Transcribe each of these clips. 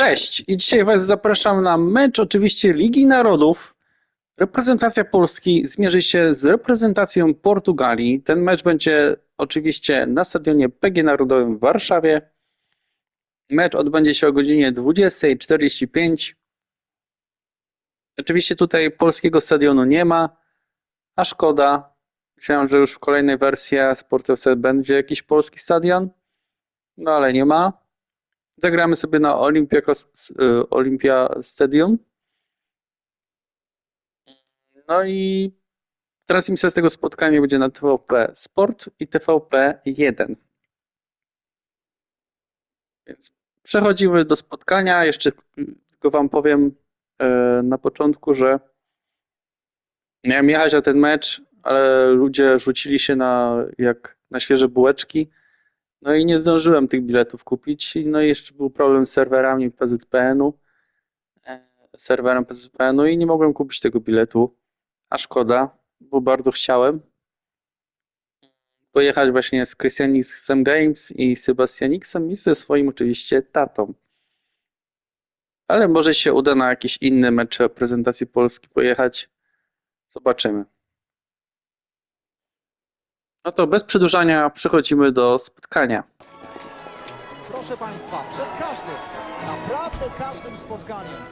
Cześć i dzisiaj Was zapraszam na mecz oczywiście Ligi Narodów. Reprezentacja Polski zmierzy się z reprezentacją Portugalii. Ten mecz będzie oczywiście na stadionie PG Narodowym w Warszawie. Mecz odbędzie się o godzinie 20.45. Oczywiście tutaj polskiego stadionu nie ma, a szkoda. Myślałem, że już w kolejnej wersji Sportowca będzie jakiś polski stadion, no ale nie ma. Zagramy sobie na Olympiakos, y, Olympia Stadium. No i transmisja z tego spotkania będzie na TVP Sport i TVP 1. Więc przechodzimy do spotkania. Jeszcze tylko Wam powiem e, na początku, że miałem jechać na ten mecz, ale ludzie rzucili się na, jak na świeże bułeczki. No i nie zdążyłem tych biletów kupić. No i jeszcze był problem z serwerami PZPN-u, e, serwerem PZPN-u i nie mogłem kupić tego biletu. A szkoda, bo bardzo chciałem pojechać właśnie z Christianixem Games i Sebastianixem i ze swoim oczywiście tatą. Ale może się uda na jakiś inny mecz reprezentacji Polski pojechać. Zobaczymy. No to bez przedłużania przechodzimy do spotkania. Proszę Państwa, przed każdym, naprawdę każdym spotkaniem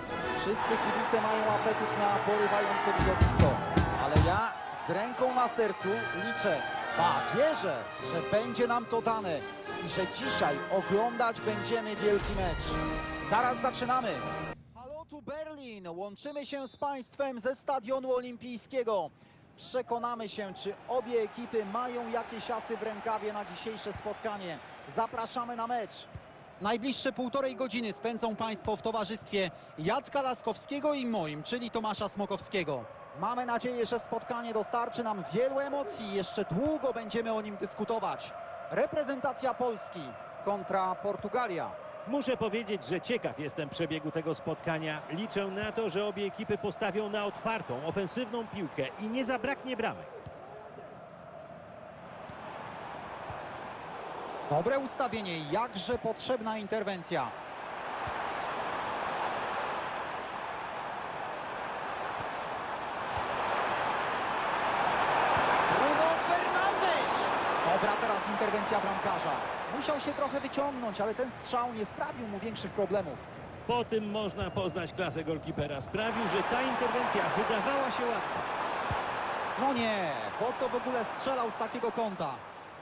wszyscy kibice mają apetyt na porywające widowisko, ale ja z ręką na sercu liczę, ba, wierzę, że będzie nam to dane i że dzisiaj oglądać będziemy wielki mecz. Zaraz zaczynamy. Halo tu Berlin, łączymy się z Państwem ze Stadionu Olimpijskiego. Przekonamy się, czy obie ekipy mają jakieś asy w rękawie na dzisiejsze spotkanie. Zapraszamy na mecz. Najbliższe półtorej godziny spędzą Państwo w towarzystwie Jacka Laskowskiego i moim, czyli Tomasza Smokowskiego. Mamy nadzieję, że spotkanie dostarczy nam wielu emocji. Jeszcze długo będziemy o nim dyskutować. Reprezentacja Polski kontra Portugalia. Muszę powiedzieć, że ciekaw jestem przebiegu tego spotkania. Liczę na to, że obie ekipy postawią na otwartą, ofensywną piłkę i nie zabraknie bramek. Dobre ustawienie, jakże potrzebna interwencja. Bruno Fernandes! Dobra teraz interwencja bramkarza. Musiał się trochę wyciągnąć, ale ten strzał nie sprawił mu większych problemów. Po tym można poznać klasę golkipera. Sprawił, że ta interwencja wydawała się łatwa. No nie, po co w ogóle strzelał z takiego kąta?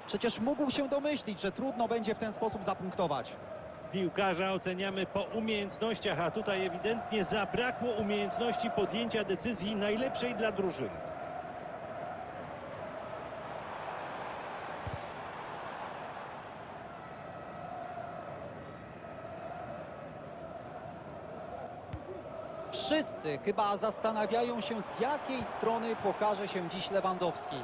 Przecież mógł się domyślić, że trudno będzie w ten sposób zapunktować. Piłkarza oceniamy po umiejętnościach, a tutaj ewidentnie zabrakło umiejętności podjęcia decyzji najlepszej dla drużyny. Wszyscy chyba zastanawiają się, z jakiej strony pokaże się dziś Lewandowski.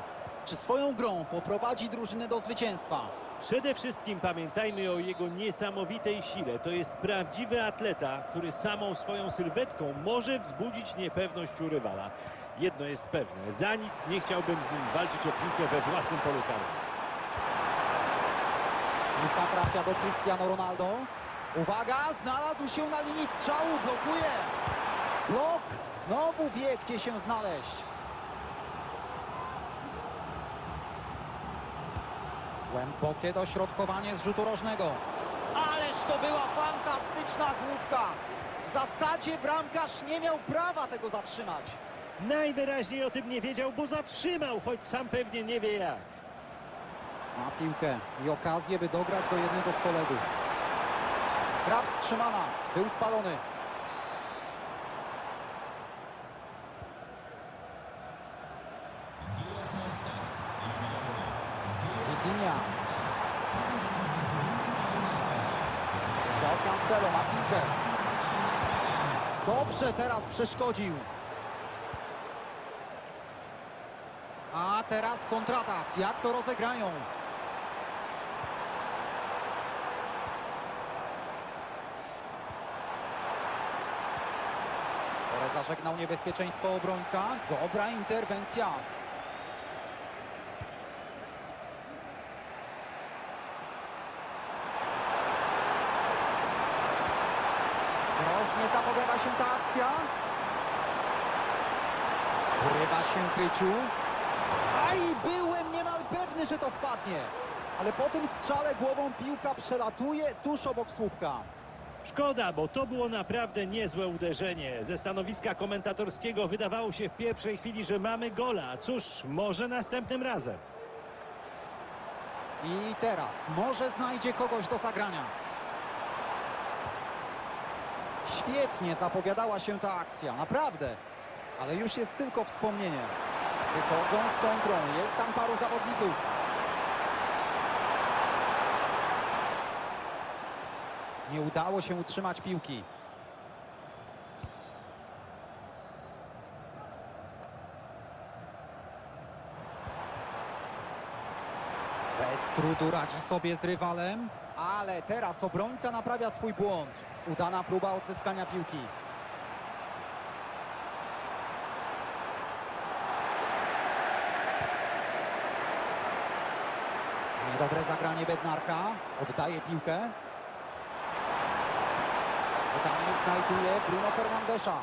Czy swoją grą poprowadzi drużynę do zwycięstwa? Przede wszystkim pamiętajmy o jego niesamowitej sile. To jest prawdziwy atleta, który samą swoją sylwetką może wzbudzić niepewność u rywala. Jedno jest pewne, za nic nie chciałbym z nim walczyć o piłkę we własnym polu karnym. Piłka trafia do Cristiano Ronaldo. Uwaga, znalazł się na linii strzału, blokuje. Blok, znowu wie, gdzie się znaleźć. Głębokie dośrodkowanie z rzutu rożnego. Ależ to była fantastyczna główka. W zasadzie bramkarz nie miał prawa tego zatrzymać. Najwyraźniej o tym nie wiedział, bo zatrzymał, choć sam pewnie nie wie jak. Ma piłkę i okazję, by dograć do jednego z kolegów. Gra wstrzymana, był spalony. Vitinha. Cancelo ma piłkę. Dobrze teraz przeszkodził. A teraz kontratak. Jak to rozegrają? Zażegnał niebezpieczeństwo obrońca. Dobra interwencja. Zapowiada się ta akcja. Urywa się Kryciu. A i byłem niemal pewny, że to wpadnie. Ale po tym strzale głową piłka przelatuje tuż obok słupka. Szkoda, bo to było naprawdę niezłe uderzenie. Ze stanowiska komentatorskiego wydawało się w pierwszej chwili, że mamy gola. Cóż, może następnym razem. I teraz może znajdzie kogoś do zagrania. Świetnie zapowiadała się ta akcja, naprawdę. Ale już jest tylko wspomnienie. Wychodzą z kontrą, jest tam paru zawodników. Nie udało się utrzymać piłki. Bez trudu radzi sobie z rywalem, ale teraz obrońca naprawia swój błąd. Udana próba odzyskania piłki. Niedobre zagranie Bednarka. Oddaje piłkę. Podanie znajduje Bruno Fernandesza.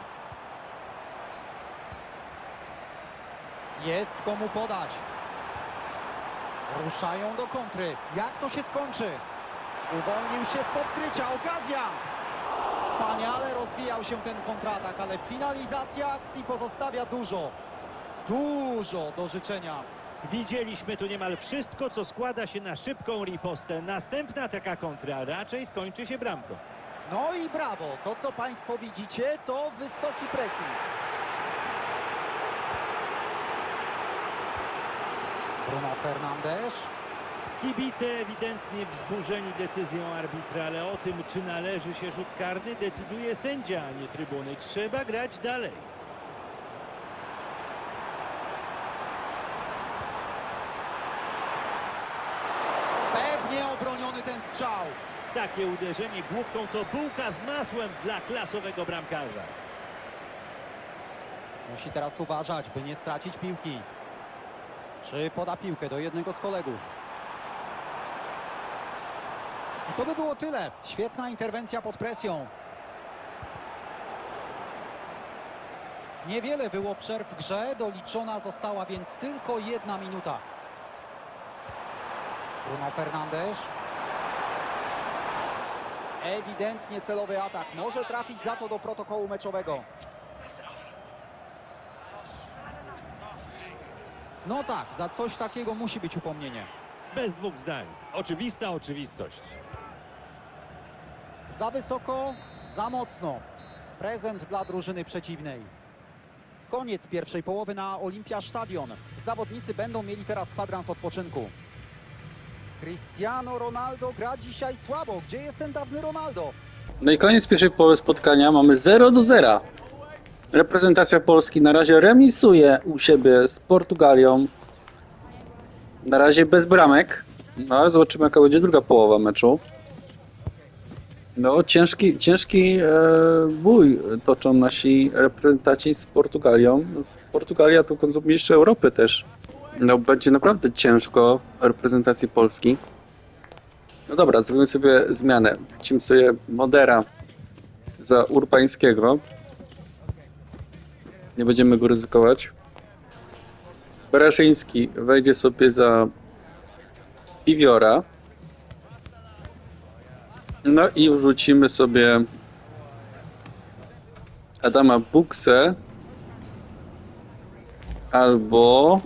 Jest komu podać. Ruszają do kontry. Jak to się skończy? Uwolnił się z podkrycia. Okazja! Wspaniale rozwijał się ten kontratak, ale finalizacja akcji pozostawia dużo, dużo do życzenia. Widzieliśmy tu niemal wszystko, co składa się na szybką ripostę. Następna taka kontra raczej skończy się bramką. No i brawo, to co Państwo widzicie to wysoki pressing. Bruno Fernandes. Kibice ewidentnie wzburzeni decyzją arbitra, ale o tym, czy należy się rzut karny, decyduje sędzia, a nie trybuny. Trzeba grać dalej. Pewnie obroniony ten strzał. Takie uderzenie główką to bułka z masłem dla klasowego bramkarza. Musi teraz uważać, by nie stracić piłki. Czy poda piłkę do jednego z kolegów? I to by było tyle. Świetna interwencja pod presją. Niewiele było przerw w grze, doliczona została więc tylko jedna minuta. Bruno Fernandes. Ewidentnie celowy atak. Może trafić za to do protokołu meczowego. No tak, za coś takiego musi być upomnienie. Bez dwóch zdań. Oczywista oczywistość. Za wysoko, za mocno. Prezent dla drużyny przeciwnej. Koniec pierwszej połowy na Olimpia Stadion. Zawodnicy będą mieli teraz kwadrans odpoczynku. Cristiano Ronaldo gra dzisiaj słabo. Gdzie jest ten dawny Ronaldo? No i koniec pierwszej połowy spotkania. Mamy 0 do 0. Reprezentacja Polski na razie remisuje u siebie z Portugalią. Na razie bez bramek. No ale zobaczymy jaka będzie druga połowa meczu. No ciężki, ciężki e, bój toczą nasi reprezentaci z Portugalią. No, Portugalia to mistrz Europy też. No będzie naprawdę ciężko reprezentacji Polski. No dobra, zrobimy sobie zmianę. Wrócimy sobie Modera za Urbańskiego. Nie będziemy go ryzykować. Beraszyński wejdzie sobie za Piwiora. No i wrzucimy sobie Adama Buksę albo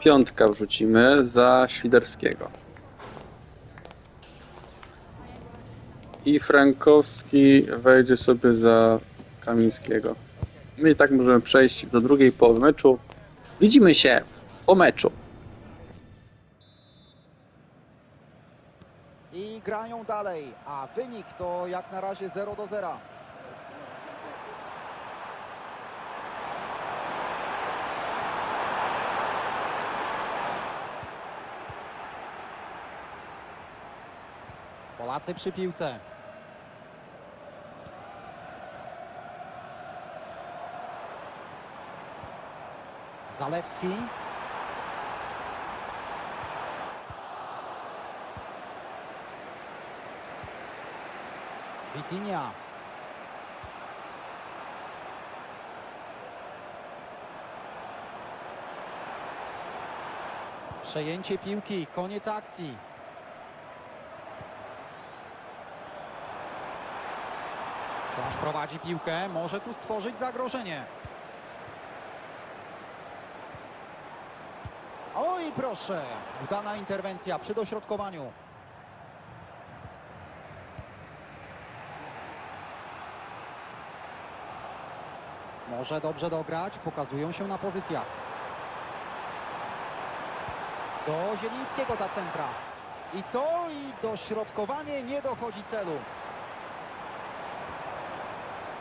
piątka wrzucimy za Świderskiego. I Frankowski wejdzie sobie za Kamińskiego. No i tak możemy przejść do drugiej połowy meczu. Widzimy się po meczu. I grają dalej, a wynik to jak na razie 0 do 0. Polacy przy piłce. Zalewski. Vitinha. Przejęcie piłki, koniec akcji. Wciąż prowadzi piłkę, może tu stworzyć zagrożenie. Oj, proszę, udana interwencja przy dośrodkowaniu. Może dobrze dograć, pokazują się na pozycjach. Do Zielińskiego ta centra. I co? I dośrodkowanie nie dochodzi celu.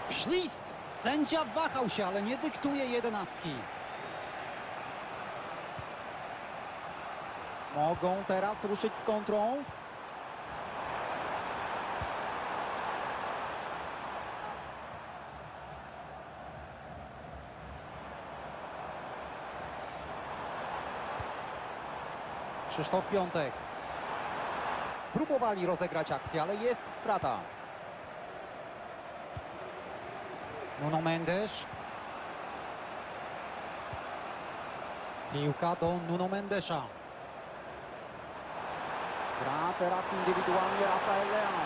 Ślizg! Sędzia wahał się, ale nie dyktuje jedenastki. Mogą teraz ruszyć z kontrą. Krzysztof Piątek. Próbowali rozegrać akcję, ale jest strata. Nuno Mendes. Piłka do Nuno Mendesza. Gra teraz indywidualnie Rafael Leão.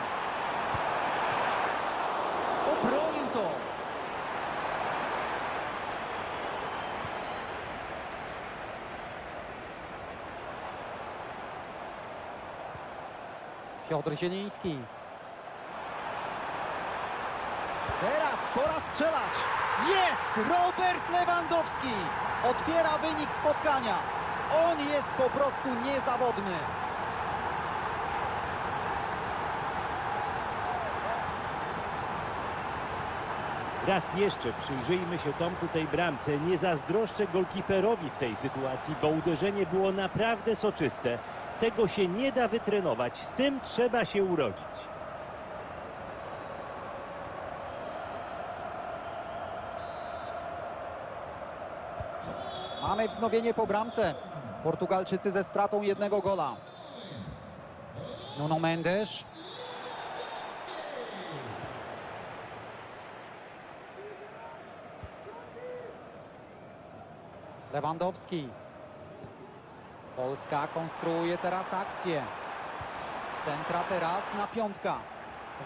Obronił to. Piotr Zieliński. Teraz pora strzelać. Jest Robert Lewandowski. Otwiera wynik spotkania. On jest po prostu niezawodny. Raz jeszcze przyjrzyjmy się Tomku tej bramce. Nie zazdroszczę golkiperowi w tej sytuacji, bo uderzenie było naprawdę soczyste. Tego się nie da wytrenować, z tym trzeba się urodzić. Mamy wznowienie po bramce. Portugalczycy ze stratą jednego gola. Nuno Mendes. Lewandowski. Polska konstruuje teraz akcję. Centra teraz na piątka.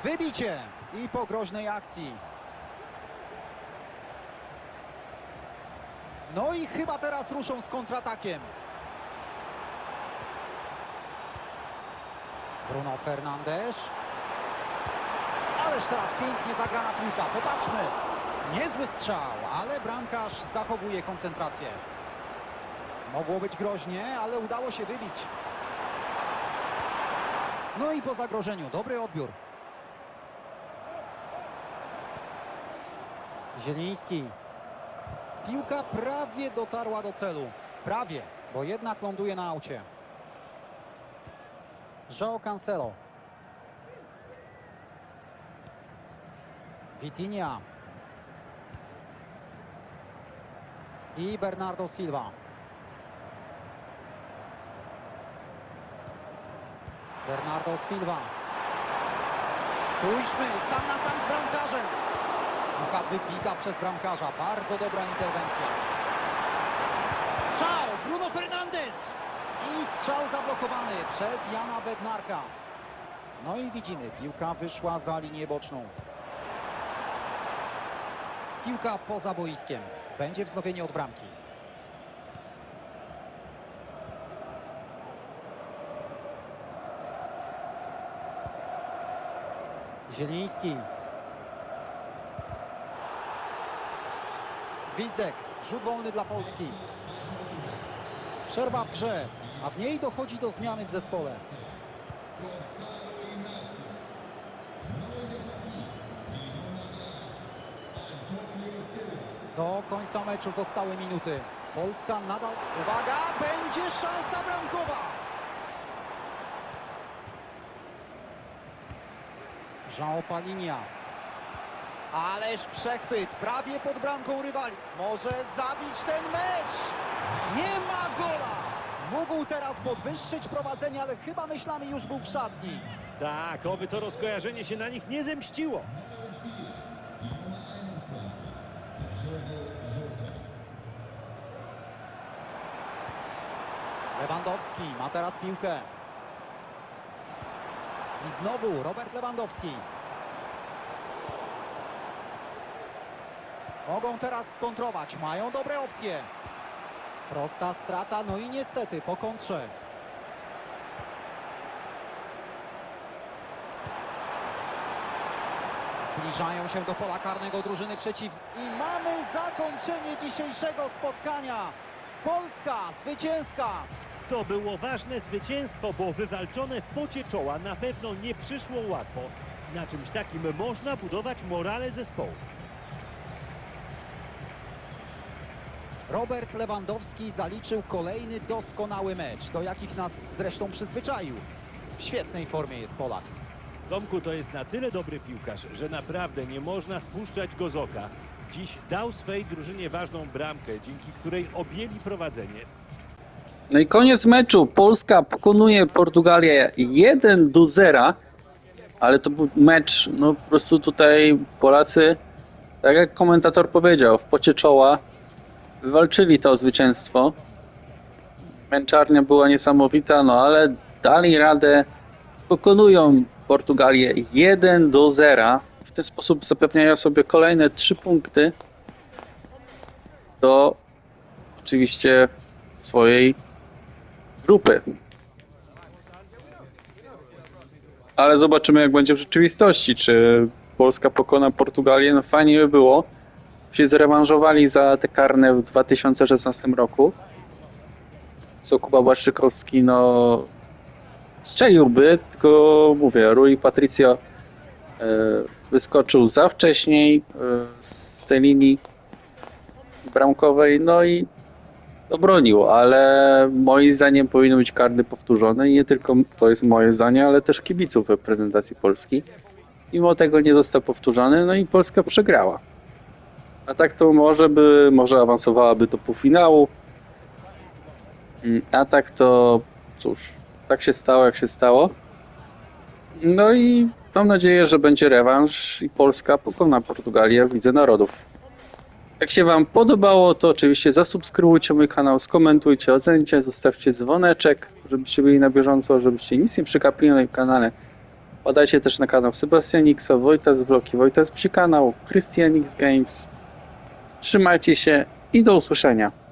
Wybicie i po groźnej akcji. No i chyba teraz ruszą z kontratakiem. Bruno Fernandes. Ależ teraz pięknie zagrana piłka. Popatrzmy. Niezły strzał, ale bramkarz zachowuje koncentrację. Mogło być groźnie, ale udało się wybić. No i po zagrożeniu. Dobry odbiór. Zieliński. Piłka prawie dotarła do celu. Prawie, bo jednak ląduje na aucie. João Cancelo. Vitinha. I Bernardo Silva. Bernardo Silva. Spójrzmy, sam na sam z bramkarzem. Piłka wybita przez bramkarza. Bardzo dobra interwencja. Strzał! Bruno Fernandes! I strzał zablokowany przez Jana Bednarka. No i widzimy, piłka wyszła za linię boczną. Piłka poza boiskiem. Będzie wznowienie od bramki. Zieliński. Gwizdek, rzut wolny dla Polski. Przerwa w grze, a w niej dochodzi do zmiany w zespole. Do końca meczu zostały minuty. Polska nadal... Uwaga, będzie szansa bramkowa! Jean Palinia. Ależ przechwyt, prawie pod bramką rywali. Może zabić ten mecz. Nie ma gola. Mógł teraz podwyższyć prowadzenie, ale chyba myślami już był w szatni. Tak, oby to rozkojarzenie się na nich nie zemściło. Lewandowski ma teraz piłkę. I znowu Robert Lewandowski. Mogą teraz skontrować, mają dobre opcje. Prosta strata, no i niestety po kontrze. Zbliżają się do pola karnego drużyny przeciw. I mamy zakończenie dzisiejszego spotkania. Polska zwycięska. To było ważne zwycięstwo, bo wywalczone w pocie czoła na pewno nie przyszło łatwo. Na czymś takim można budować morale zespołu. Robert Lewandowski zaliczył kolejny doskonały mecz, do jakich nas zresztą przyzwyczaił. W świetnej formie jest Polak. Domku to jest na tyle dobry piłkarz, że naprawdę nie można spuszczać go z oka. Dziś dał swej drużynie ważną bramkę, dzięki której objęli prowadzenie. No i koniec meczu. Polska pokonuje Portugalię 1 do 0, ale to był mecz, no po prostu tutaj Polacy, tak jak komentator powiedział, w pocie czoła wywalczyli to zwycięstwo. Męczarnia była niesamowita, no ale dali radę, pokonują Portugalię 1 do 0. W ten sposób zapewniają sobie kolejne 3 punkty do oczywiście swojej grupy. Ale zobaczymy, jak będzie w rzeczywistości. Czy Polska pokona Portugalię? No fajnie by było. Się zrewanżowali za te karne w 2016 roku. Co Kuba Błaszczykowski, no strzeliłby, tylko mówię, Rui Patricio e, wyskoczył za wcześniej e, z tej linii bramkowej, no i obronił, ale moim zdaniem powinno być karny powtórzone i nie tylko to jest moje zdanie, ale też kibiców reprezentacji Polski. Mimo tego nie został powtórzony, no i Polska przegrała. A tak to może by, może awansowałaby do półfinału. Mm, A tak to cóż, tak się stało jak się stało. No i mam nadzieję, że będzie rewanż i Polska pokona Portugalię w Lidze Narodów. Jak się Wam podobało, to oczywiście zasubskrybujcie mój kanał, skomentujcie, ocencie, zostawcie dzwoneczek, żebyście byli na bieżąco, żebyście nic nie przekapili na moim kanale. Podajcie też na kanał Sebastian Xa, Wojtas Vlogi, Wojtas Psi kanał, Christian X Games. Trzymajcie się i do usłyszenia.